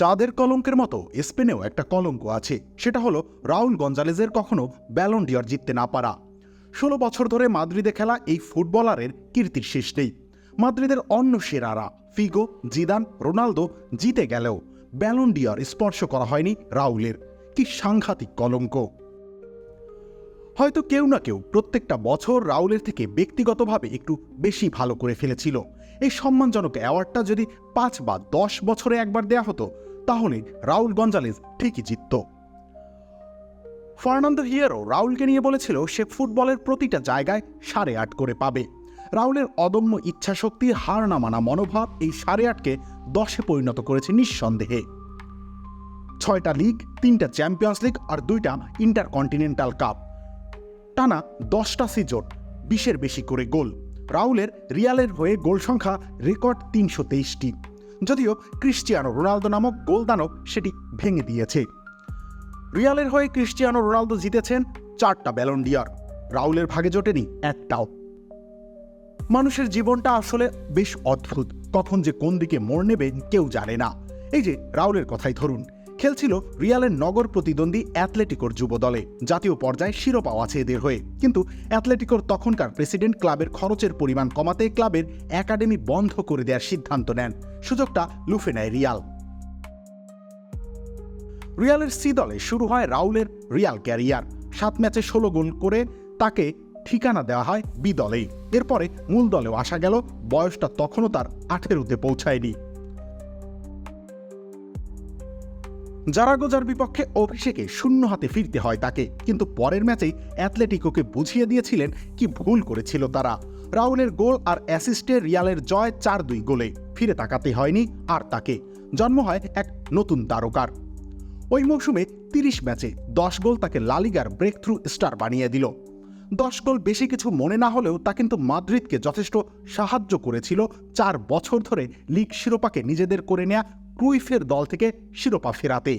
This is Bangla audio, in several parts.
চাঁদের কলঙ্কের মতো স্পেনেও একটা কলঙ্ক আছে। সেটা হলো রাউল গঞ্জালেজের কখনো ব্যালন ডিয়র জিততে না পারা। ষোলো বছর ধরে মাদ্রিদে খেলা এই ফুটবলারের কীর্তির শেষ নেই। মাদ্রিদের অন্য সেরারা ফিগো, জিদান, রোনালদো জিতে গেলেও ব্যালন ডিয়র স্পর্শ করা হয়নি রাউলের। কি সাংঘাতিক কলঙ্ক। হয়তো কেউ না কেউ প্রত্যেকটা বছর রাউলের থেকে ব্যক্তিগতভাবে একটু বেশি ভালো করে ফেলেছিল। এই সম্মানজনক অ্যাওয়ার্ডটা যদি পাঁচ বা দশ বছরে একবার দেয়া হতো তাহলে রাউল গঞ্জালেজ ঠিকই জিতত। ফার্নান্দো হিয়ারো রাউলকে নিয়ে বলেছিল সে ফুটবলের প্রতিটা জায়গায় সাড়ে আট করে পাবে। রাউলের অদম্য ইচ্ছাশক্তি হার না মানা মনোভাব এই সাড়ে আটকে দশে পরিণত করেছে নিঃসন্দেহে। ছয়টা লিগ, তিনটা চ্যাম্পিয়ন্স লিগ আর দুইটা ইন্টারকন্টিনেন্টাল কাপ। টানা দশটা সিজন বিশের বেশি করে গোল। রাউলের রিয়ালের হয়ে গোল সংখ্যা রেকর্ড তিনশো তেইশটি। যদিও ক্রিস্টিয়ানো রোনালদো নামক গোলদানব সেটি ভেঙে দিয়েছে। রিয়ালের হয়ে ক্রিশ্চিয়ানো রোনালদো জিতেছেন চারটা ব্যালন্ডিয়ার রাউলের ভাগে জোটেনি একটাও। মানুষের জীবনটা আসলে বেশ অদ্ভুত, কখন যে কোন দিকে মোড় নেবে কেউ জানে না। এই যে রাউলের কথাই ধরুন খেলছিল রিয়ালের নগর প্রতিদ্বন্দ্বী অ্যাথলেটিকোর যুব দলে। জাতীয় পর্যায়ে শিরোপাও আছে এদের হয়ে। কিন্তু অ্যাথলেটিকোর তখনকার প্রেসিডেন্ট ক্লাবের খরচের পরিমাণ কমাতে ক্লাবের একাডেমি বন্ধ করে দেওয়ার সিদ্ধান্ত নেন। সুযোগটা লুফে নেয় রিয়াল। রিয়ালের সি দলে শুরু হয় রাউলের রিয়াল ক্যারিয়ার। সাত ম্যাচে ষোলো গোল করে তাকে ঠিকানা দেওয়া হয় বি দলেই। এরপরে মূল দলেও আসা গেল, বয়সটা তখনও তার আঠেরোতে পৌঁছায়নি। জারাগোজার বিপক্ষে অভিষেকে শূন্য হাতে ফিরতে হয় তাকে, কিন্তু পরের ম্যাচেই অ্যাথলেটিকোকে বুঝিয়ে দিয়েছিলেন কি ভুল করেছিল তারা। রাউলের গোল আর অ্যাসিস্টে রিয়ালের জয় চার দুই গোলে, ফিরে তাকাতে হয়নি আর তাকে। জন্ম হয় এক নতুন তারকার। ওই মৌসুমে তিরিশ ম্যাচে দশ গোল তাকে লালিগার ব্রেক থ্রু স্টার বানিয়ে দিল। দশ গোল বেশি কিছু মনে না হলেও তা কিন্তু মাদ্রিদকে যথেষ্ট সাহায্য করেছিল চার বছর ধরে লিগ শিরোপাকে নিজেদের করে নেয়া ক্রুইফের দল থেকে শিরোপা ফেরাতে।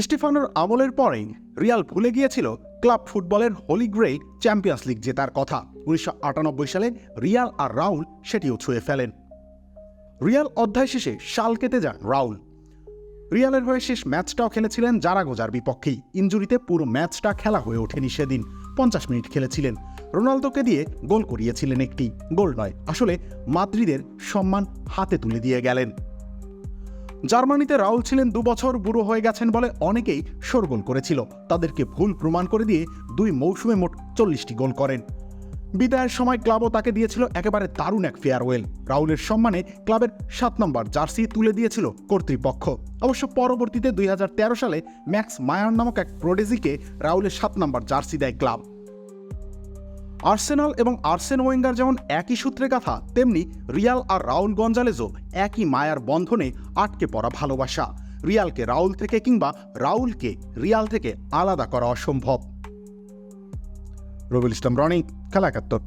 স্টিফানোর আমলের পরেই রিয়াল ভুলে গিয়েছিল ক্লাব ফুটবলের হোলি গ্রে চ্যাম্পিয়ন্স লিগ জেতার কথা। উনিশশো আটানব্বই সালে রিয়াল আর রাউল সেটিও ছুঁয়ে ফেলেন। রিয়াল অধ্যায় শেষে শাল কেটে যান রাউল রিয়ালের হয়ে শেষ ম্যাচটাও খেলেছিলেন জারাগোজার বিপক্ষেই। ইঞ্জুরিতে পুরো ম্যাচটা খেলা হয়ে ওঠেনি সেদিন। পঞ্চাশ মিনিট খেলেছিলেন। রোনালদোকে দিয়ে গোল করিয়েছিলেন একটি। গোল নয়, আসলে মাদ্রিদের সম্মান হাতে তুলে দিয়ে গেলেন। জার্মানিতে রাউল ছিলেন দু বছর বুড়ো হয়ে গেছেন বলে অনেকেই শোরগোল করেছিল। তাদেরকে ভুল প্রমাণ করে দিয়ে দুই মৌসুমে মোট চল্লিশটি গোল করেন। বিদায়ের সময় ক্লাবও তাকে দিয়েছিল একেবারে দারুণ এক ফেয়ারওয়েল রাউলের সম্মানে ক্লাবের সাত নম্বর জার্সি তুলে দিয়েছিল কর্তৃপক্ষ। অবশ্য পরবর্তীতে দুই হাজার তেরো সালে ম্যাক্স মায়ার নামক এক প্রোডেজিকে রাউলের সাত নম্বর জার্সি দেয় ক্লাব। আর্সেনাল এবং আর্সেন ওয়েঙ্গার যেমন একই সূত্রে কথা, তেমনি রিয়াল আর রাউল গঞ্জালেজও একই মায়ার বন্ধনে আটকে পড়া ভালোবাসা। রিয়ালকে রাউল থেকে কিংবা রাউলকে রিয়াল থেকে আলাদা করা অসম্ভব। রবিল ইসলাম, রনি, খেলা একাত্তর।